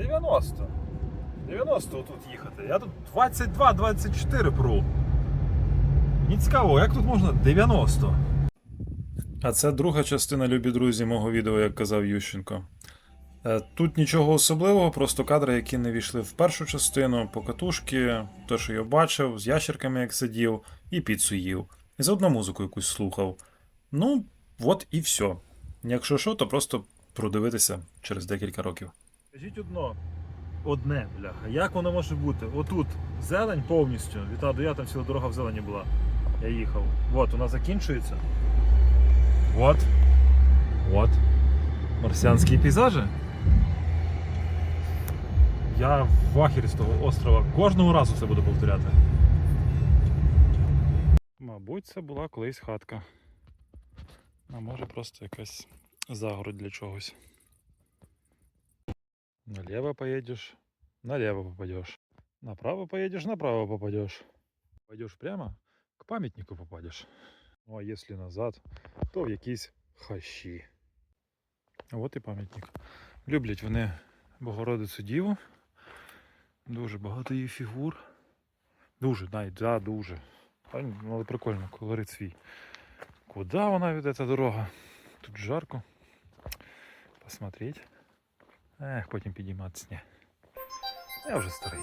90. 90 тут їхати. Я тут 22-24 пру. Мені цікаво, як тут можна 90? А це друга частина, любі друзі, мого відео, як казав Ющенко. Е, Тут нічого особливого, просто кадри, які не війшли в першу частину, покатушки, те, що я бачив, з ящерками як сидів, і піцу їв. І заодно музику якусь слухав. Ну, от і все. Якщо що, то просто продивитися через декілька років. Скажіть одно. Одне, бляха. Як воно може бути? Отут зелень повністю. Від Я там ціла дорога в зелені була. Я їхав. От, вона закінчується. От. От. Марсіанські пейзажі. Я в ахері з того острова. Кожного разу це буду повторяти. Мабуть, це була колись хатка. А може просто якась загородь для чогось. Налево поедешь, налево попадешь. Направо поедешь, направо попадешь. Пойдешь прямо, к памятнику попадешь. Ну а если назад, то в якісь хащі. От і пам'ятник. Люблять вони Богородицю Діву. Дуже багато її фігур. Дуже, навіть, да, дуже. Ну, Але прикольно, колорит свій. Куди вона веде ця дорога? Тут жарко. Посмотреть. Ех, потім підійматися. Я вже старий.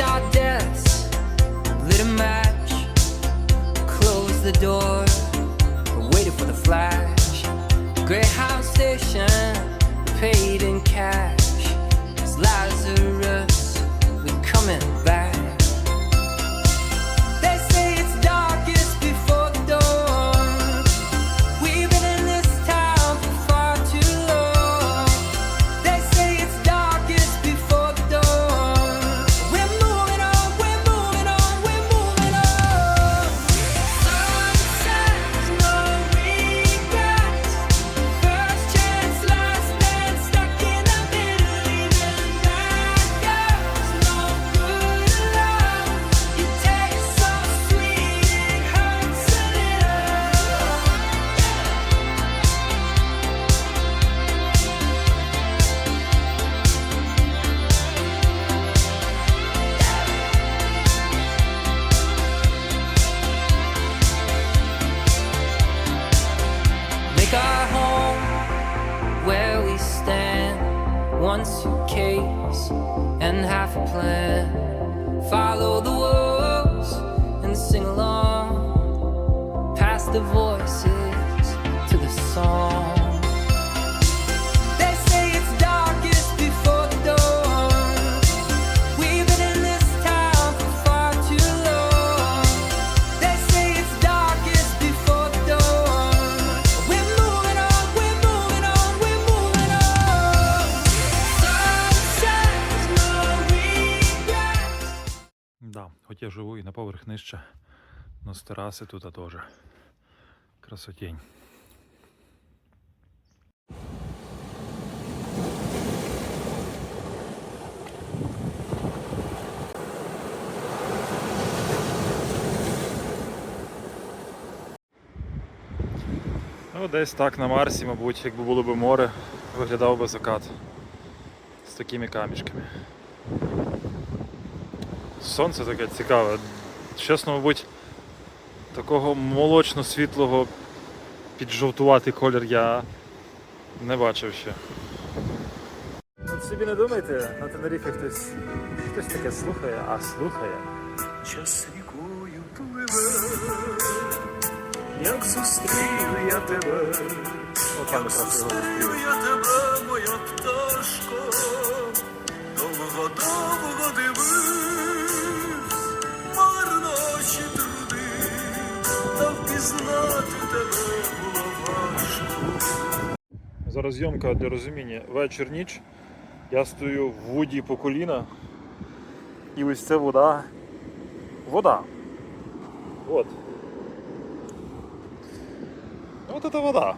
Our deaths, lit a match, closed the door, waited for the flash. Greyhound station, paid in cash. It's Lazarus, we're coming back. Но тут теж. Красотень. Ну, десь так на Марсі, мабуть, якби було б море, виглядав би закат з такими камішками. Сонце таке цікаве. Чесно, мабуть, Такого молочно-світлого піджовтуватий колір я не бачив ще. От собі не думайте, на Тенеріфі хтось, хтось таке слухає, а слухає. час рікою пливе, як зустрів я тебе, От якраз зустрів я тебе, моя пташко, довго довго дивився, та тебе було важко. Зараз зйомка для розуміння. Вечір ніч. Я стою в воді по коліна. І ось це вода. Вода. От. От це вода.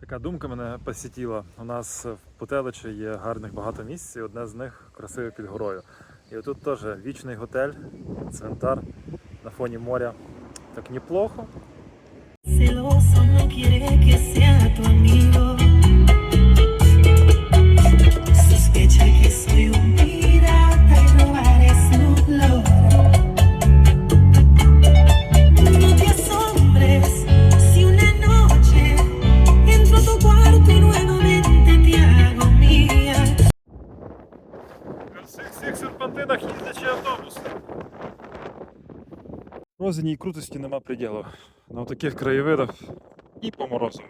Така думка мене посітіла. У нас в Потеличі є гарних багато місць, і одне з них красиве під горою. І отут теж вічний готель, цвинтар на фоні моря. Так неплохо. Celoso no quiere que sea tu amigo. Розині і крутості нема приділу. На таких краєвидах і по морозу.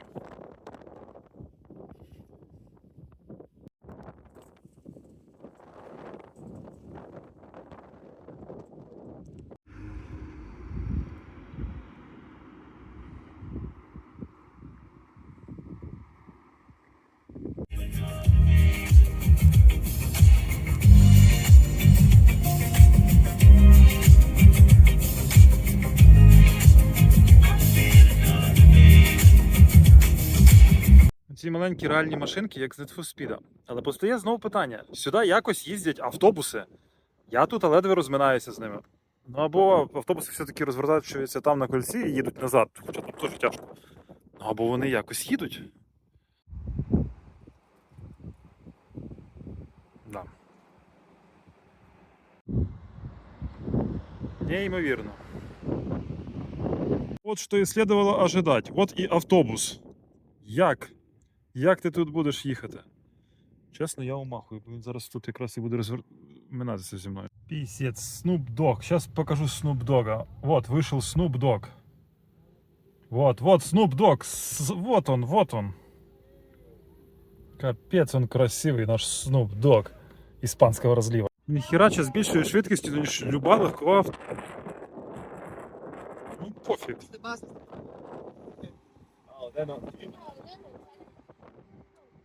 Маленькі реальні машинки, як з Need for Speed. Але постає знову питання: сюди якось їздять автобуси. Я тут ледве розминаюся з ними. Ну або автобуси все-таки розвертаються там на кольці і їдуть назад, хоча там теж тяжко. Ну або вони якось їдуть. Да. Неймовірно. Вот что и следовало ожидать. Вот і автобус. Як? Як ти тут будеш їхати? Чесно, я умахую, бо він зараз тут якраз і буде розминатися зі мною. Пісець, Snoop Dogg. Зараз покажу Snoop Dogg. Вот, вийшов Snoop Dogg. Вот, вот Snoop Dogg. С- Вот он, вот он. Капець, он красивий, наш Snoop Dogg іспанського розліва. Ніхерача з більшою швидкістю, ніж люба легкова авто. Ну, пофіг.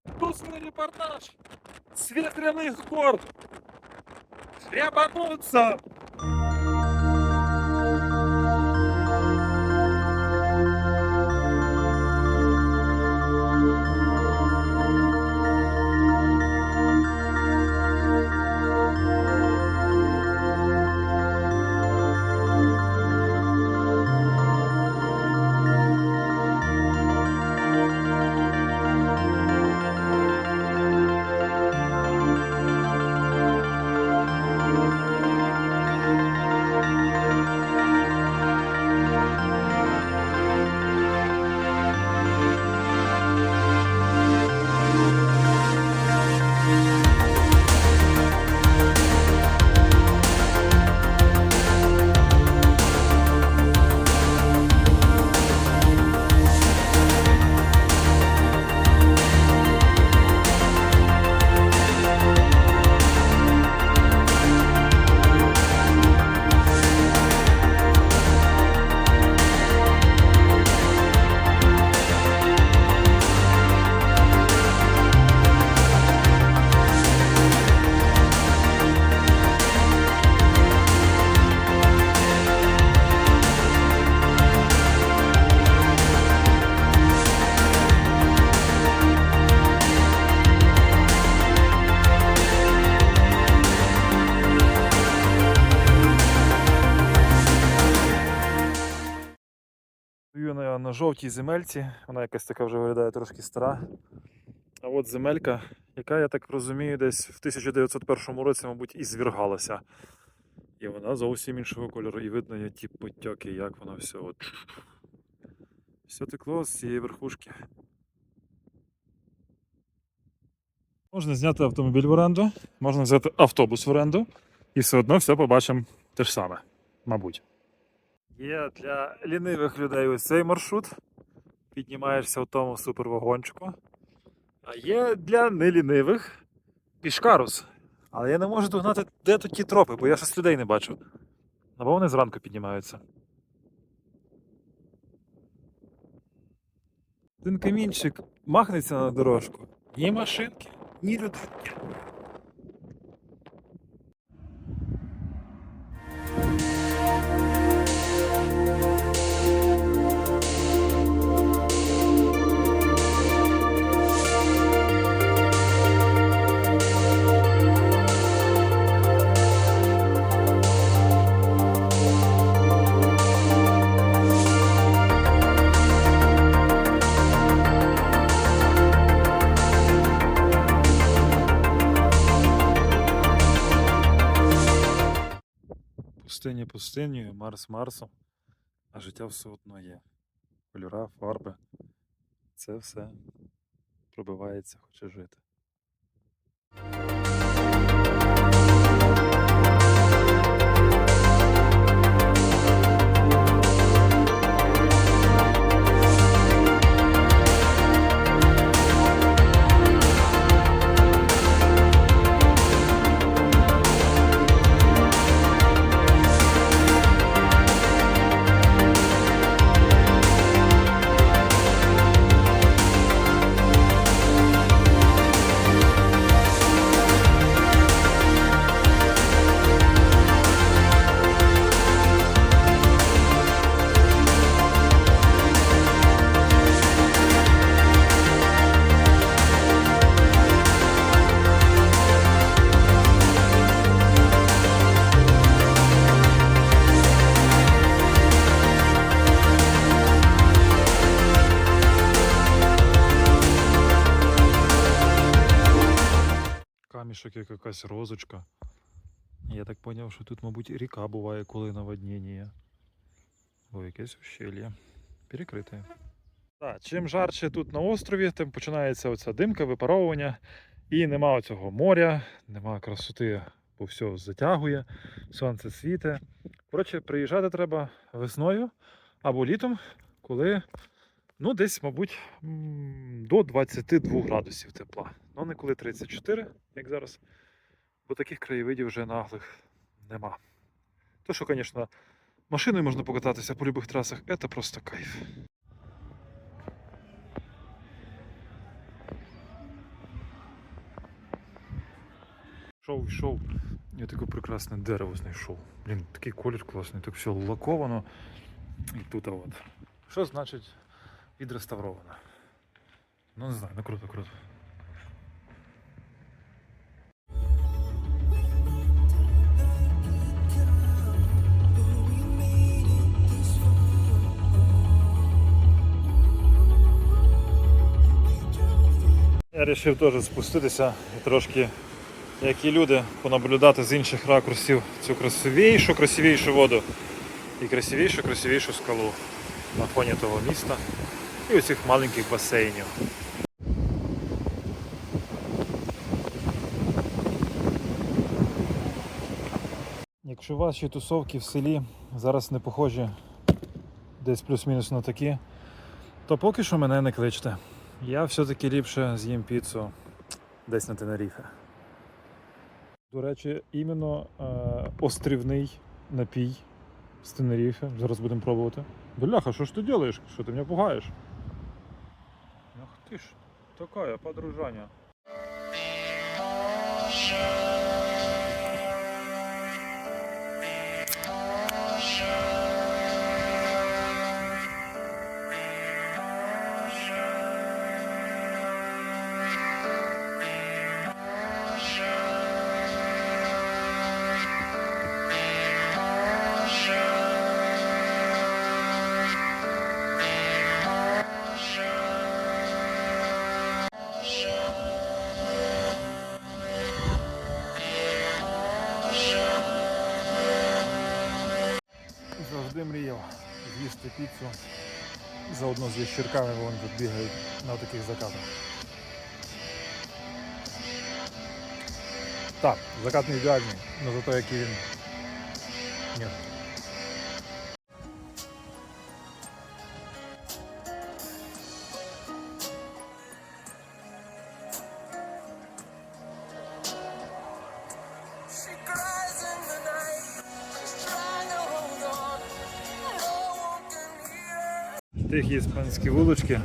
Вкусный репортаж с ветряных гор. Рябануться! Жовтій земельці, вона якась така вже виглядає трошки стара. А от земелька, яка, я так розумію, десь в 1901 році, мабуть, і звіргалася. І вона зовсім іншого кольору. І видно є ті потьоки, як воно все от. Все текло з цієї верхушки. Можна зняти автомобіль в оренду, можна взяти автобус в оренду, і все одно все побачимо те ж саме, мабуть. Є для лінивих людей ось цей маршрут. Піднімаєшся в тому супервагончику. А є для нелінивих пішкарус. Але я не можу догнати, де тут ті тропи, бо я щось людей не бачу. Або вони зранку піднімаються. Один камінчик махнеться на дорожку. Ні машинки, ні людинки. Пустиня пустинею, Марс Марсом, а життя все одно є. Кольора, фарби. Це все пробивається, хоче жити. Якась розочка. Я так зрозумів, що тут, мабуть, ріка буває, коли наводнення. Бо якесь ущелье. Перекрите. Так, чим жарче тут на острові, тим починається оця димка, випаровування. І нема оцього моря, нема красоти, бо все затягує, сонце світе. Коротше, приїжджати треба весною або літом, коли ну, десь, мабуть, до 22 градусів тепла. Ну, не коли 34, як зараз. Бо таких краєвидів вже наглих нема. То, що, звісно, машиною можна покататися по любих трасах, це просто кайф. Йшов, йшов, я таке прекрасне дерево знайшов. Блін, такий колір класний, так все лаковано. І тут от. Що значить відреставровано? Ну не знаю, ну круто, круто. Я вирішив теж спуститися і трошки, як і люди, понаблюдати з інших ракурсів цю красивішу, красивішу воду і красивішу, красивішу скалу на фоні того міста і оцих маленьких басейнів. Якщо ваші тусовки в селі зараз не похожі десь плюс-мінус на такі, то поки що мене не кличте. Я все-таки ліпше з'їм піцу десь на Тенеріфе. До речі, іменно е, острівний напій з Тенеріфе. Зараз будемо пробувати. Бляха, що ж ти робиш? Що ти мене пугаєш? Ах ти ж, така подружання. Піцу. Заодно з ящерками вони тут бігають на таких закатах. Так, закат не ідеальний, але зато який він. Ні. hear. Тихі іспанські вулички.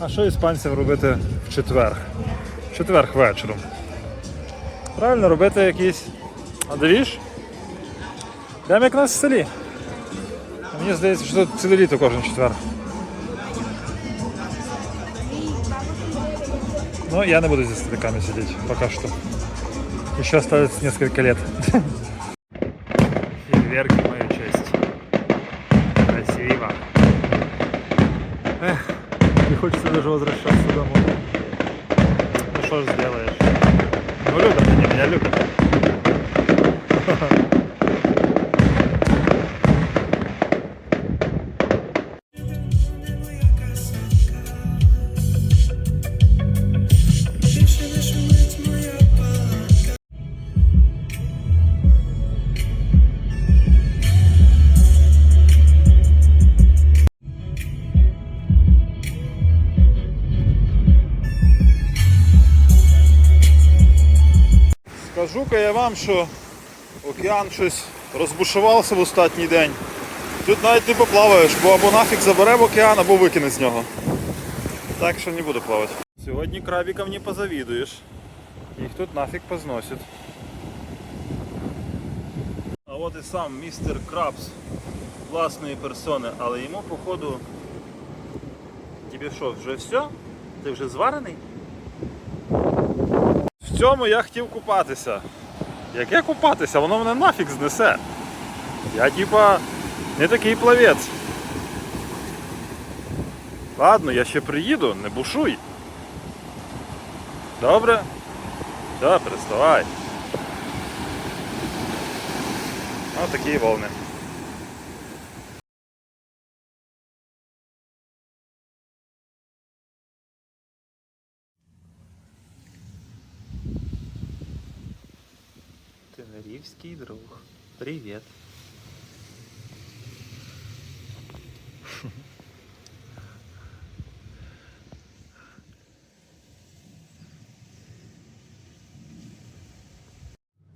А що іспанцям робити в четвер? В четвер вечором. Правильно робити якийсь. А дивіш? Прямо як у нас в селі. А Мені здається, що тут ціле літо кожен четвер. Ну, я не буду здесь стариками сидеть, пока что. Еще остается несколько лет. Фейерверки хочется даже возвращаться домой. Ну что ж сделаешь? Ну любят они меня, любят. Скажу-ка я вам, що океан щось розбушувався в останній день. Тут навіть не поплаваєш, бо або нафіг забере в океан, або викине з нього. Так що не буду плавати. Сьогодні крабикам не позавідуєш. Їх тут нафіг позносять. А от і сам містер Крабс власної персони, але йому походу. Тобі що, вже все? Ти вже зварений? В цьому я хотів купатися. Яке купатися? Воно мене нафіг знесе. Я типа не такий плавець. Ладно, я ще приїду, не бушуй. Добре? Да, переставай. Ось такі волни. Тенерівський друг. Привіт.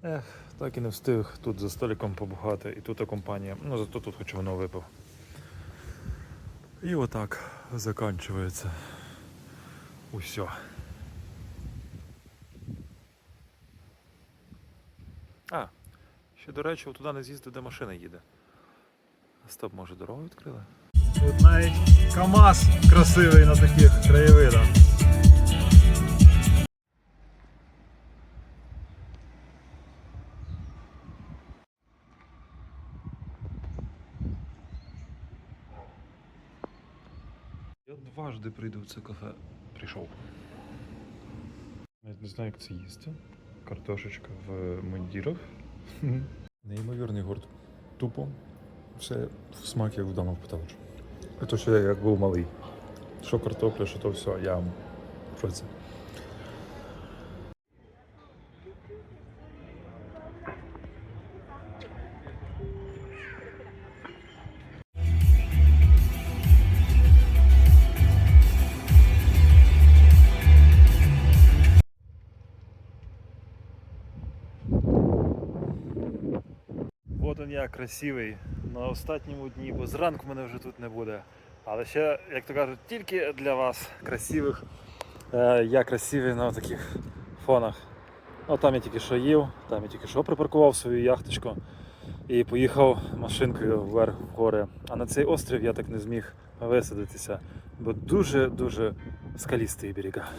Ех, так і не встиг тут за столиком побухати, і тут компанія. Ну зато тут хоч воно випив. І отак закінчується усе. А, ще до речі, туди не з'їздив, де машина їде. Стоп, може дорогу відкрили? Тут навіть КАМАЗ красивий на таких краєвидах. Я дважди прийду в це кафе. Прийшов. Навіть не знаю, як це їсти. Картошечка в мундірах. Неймовірний гурт. Тупо. Все в смак як вдома в Петеличу. Це ще як був малий. Що картопля, що то все, я в шоці. Он я красивий на останньому дні, бо зранку мене вже тут не буде. Але ще, як то кажуть, тільки для вас, красивих. Е, я красивий на таких фонах. Ну, там я тільки що їв, там я тільки що припаркував свою яхточку і поїхав машинкою вверх в гори. А на цей острів я так не зміг висадитися, бо дуже-дуже скалістий берега.